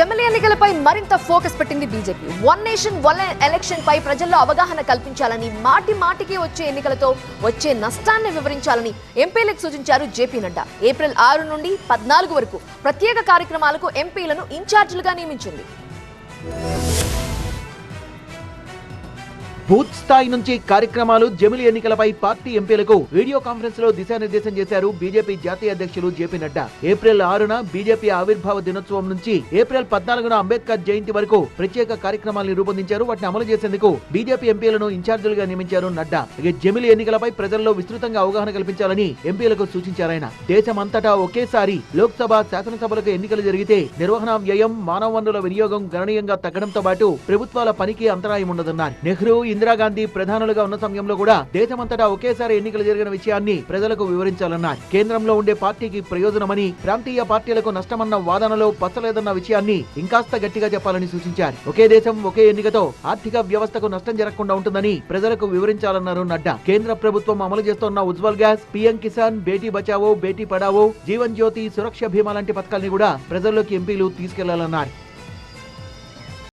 జమిలి ఎన్నికలపై మరింత ఫోకస్ పెట్టింది BJP. One nation one election పై ప్రజల్లో అవగాహన కల్పించాలని మాటి మాటికి వచ్చే ఎన్నికలతో వచ్చే నష్టాన్ని వివరించాలని ఎంపీలకు సూచించారు జేపీ నడ్డా. ఏప్రిల్ ఆరు నుండి పద్నాలుగు వరకు ప్రత్యేక కార్యక్రమాలకు ఎంపీలను ఇన్ఛార్జీలుగా నియమించింది. బూత్ స్థాయి నుంచి కార్యక్రమాలు జమిలి ఎన్నికలపై పార్టీ ఎంపీలకు వీడియో కాన్ఫరెన్స్లో దిశానిర్దేశం చేశారు బీజేపీ జాతీయ అధ్యక్షులు జేపీ నడ్డా. ఏప్రిల్ ఆరున బీజేపీ ఆవిర్భావ దినోత్సవం నుంచి ఏప్రిల్ పద్నాలుగున అంబేద్కర్ జయంతి వరకు ప్రత్యేక కార్యక్రమాలను రూపొందించారు. వాటిని అమలు చేసేందుకు బీజేపీ ఎంపీలను ఇన్ఛార్జీలుగా నియమించారు నడ్డా. ఇక జమిలి ఎన్నికలపై ప్రజల్లో విస్తృతంగా అవగాహన కల్పించాలని ఎంపీలకు సూచించారాయన దేశమంతటా ఒకేసారి లోక్సభ శాసనసభలకు ఎన్నికలు జరిగితే నిర్వహణ వ్యయం మానవ వనరుల వినియోగం గణనీయంగా తగ్గడంతో పాటు ప్రభుత్వాల పనికి అంతరాయం ఉండదన్నారు. నెహ్రూ ఇందిరాగాంధీ ప్రధానులుగా ఉన్న సమయంలో కూడా దేశమంతటా ఒకేసారి ఎన్నికలు జరిగిన విషయాన్ని ప్రజలకు వివరించాలన్నారు. కేంద్రంలో ఉండే పార్టీకి ప్రయోజనమని ప్రాంతీయ పార్టీలకు నష్టమన్న వాదనలో పచ్చలేదన్న విషయాన్ని ఇంకాస్త గట్టిగా చెప్పాలని సూచించారు. ఒకే దేశం ఒకే ఎన్నికతో ఆర్థిక వ్యవస్థకు నష్టం జరగకుండా ఉంటుందని ప్రజలకు వివరించాలన్నారు నడ్డా. కేంద్ర ప్రభుత్వం అమలు చేస్తున్న ఉజ్వల్ గ్యాస్ పీఎం కిసాన్ బేటీ బచావో బేటీ పడావో జీవన్ జ్యోతి సురక్ష బీమా లాంటి పథకాల్ని కూడా ప్రజల్లోకి ఎంపీలు తీసుకెళ్ళాలన్నారు.